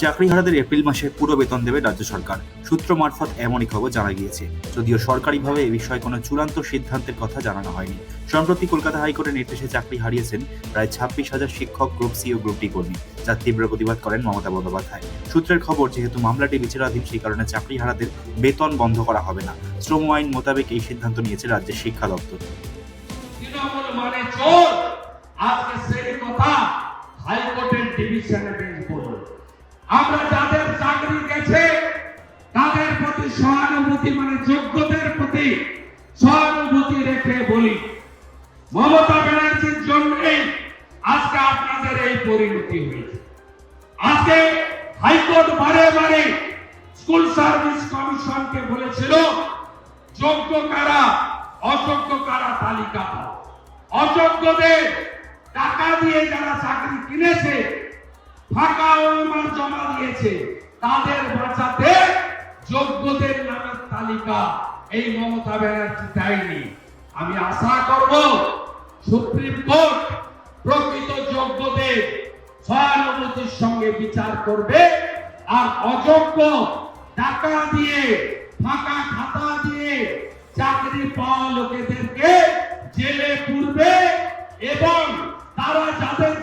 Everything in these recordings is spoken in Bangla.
চাকরিহারাদের এপ্রিল মাসে পুরো বেতন দেবে রাজ্য সরকার। সূত্র মারফত এমনই খবর জানা গিয়েছে। যদিও সরকারিভাবে এ বিষয়ে কোনো চূড়ান্ত সিদ্ধান্তের কথা জানানো হয়নি। সম্প্রতি কলকাতা হাইকোর্টের নির্দেশে চাকরি হারিয়েছেন প্রায় ছাব্বিশ হাজার শিক্ষক, গ্রুপ সি ও গ্রুপ ডি কর্মী যার তীব্র প্রতিবাদ করেন মমতা বন্দ্যোপাধ্যায়। সূত্রের খবর, যেহেতু মামলাটি বিচারাধীন, সেই কারণে চাকরিহারাদের বেতন বন্ধ করা হবে না। শ্রম আইন মোতাবেক এই সিদ্ধান্ত নিয়েছে রাজ্যের শিক্ষা দপ্তর। মানে হাইকোর্টের বেঞ্চ আমরা যাদের চাকরি গেছে, তাদের প্রতি সহানুভূতি মানে যোগ্যদের প্রতি সহানুভূতি রেখে বলি। মমতা ব্যানার্জির জন্যই আজকে আপনাদের এই পরিণতি হয়েছে। আজকে হাইকোর্ট বারে বারে স্কুল সার্ভিস কমিশনকে বলেছিল, যোগ্য কারা, অযোগ্য কারা তালিকা অযোগ্যদের টাকা দিয়ে যারা চাকরি কিনেছে জমা দিয়েছে। তাদের বাঁচাতে যোগ্যদের নামের তালিকা। এই মমতা ব্যানার্জি দেয়নি। আমি আশা করব সুপ্রিম কোর্ট প্রকৃত যোগ্যদের সহানুভূতির সঙ্গে বিচার করবে আর অযোগ্য টাকা দিয়ে, ফাঁকা খাতা দিয়ে চাকরি পাওয়া লোকেদেরকে জেলে পুরবে এবং তারা যাদের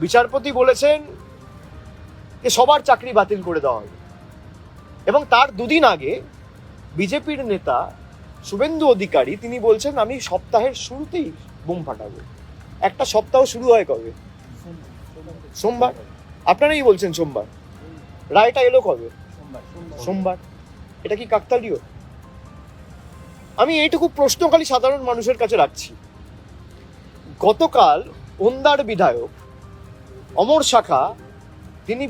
বিচারপতি বলেছেন যে সবার চাকরি বাতিল করে দেওয়া হবে। এবং তার দুদিন আগে বিজেপির নেতা শুভেন্দু অধিকারী, তিনি বলছেন, আমি সপ্তাহের শুরুতেই বোম ফাটাবো। একটা সপ্তাহ শুরু হয় কবে? সোমবার। আপনারাই বলছেন সোমবার। রায়টা এলো কবে? সোমবার। এটা কি কাকতালীয়? আমি এইটুকু প্রশ্ন খালি সাধারণ মানুষের কাছে রাখছি। গতকাল ওন্দার বিধায়ক অমর শাখা, তিনি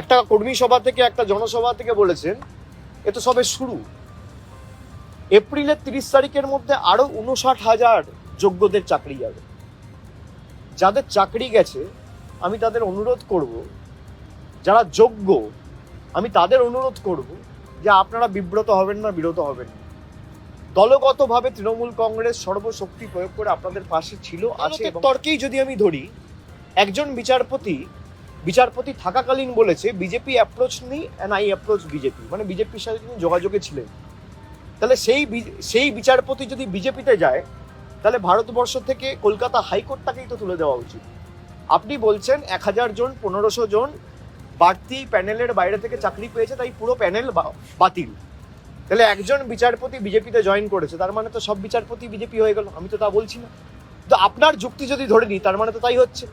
একটা কর্মী সভা থেকে, একটা জনসভা থেকে বলেছেন, এ তো সবে শুরু। এপ্রিলের তিরিশ তারিখের মধ্যে আরও উনষাট হাজার যোগ্যদের চাকরি যাবে। যাদের চাকরি গেছে, আমি তাদের অনুরোধ করব, যারা যোগ্য, আমি তাদের অনুরোধ করব যে আপনারা বিব্রত হবেন না, বিরত হবেন না। দলগতভাবে তৃণমূল কংগ্রেস সর্বশক্তি প্রয়োগ করে আপনাদের পাশে ছিল আছে তর্কেই যদি আমি ধরি একজন বিচারপতি বিচারপতি থাকাকালীন বলেছে বিজেপি অ্যাপ্রোচ নি অ্যান্ড আই অ্যাপ্রোচ বিজেপি। মানে বিজেপির সাথে তিনি যোগাযোগে ছিলেন। তাহলে সেই সেই বিচারপতি যদি বিজেপিতে যায় তাহলে ভারতবর্ষ থেকে কলকাতা হাইকোর্টটাকেই তো তুলে দেওয়া উচিত। আপনি বলছেন এক হাজার জন পনেরোশো জন বাড়তি প্যানেলের বাইরে থেকে চাকরি পেয়েছে তাই পুরো প্যানেল বাতিল। তাহলে একজন বিচারপতি বিজেপিতে জয়েন করেছে, তার মানে তো সব বিচারপতি বিজেপি হয়ে গেল, আমি তো তা বলছি না। তো আপনার যুক্তি যদি ধরে নিই, তার মানে তো তাই হচ্ছে।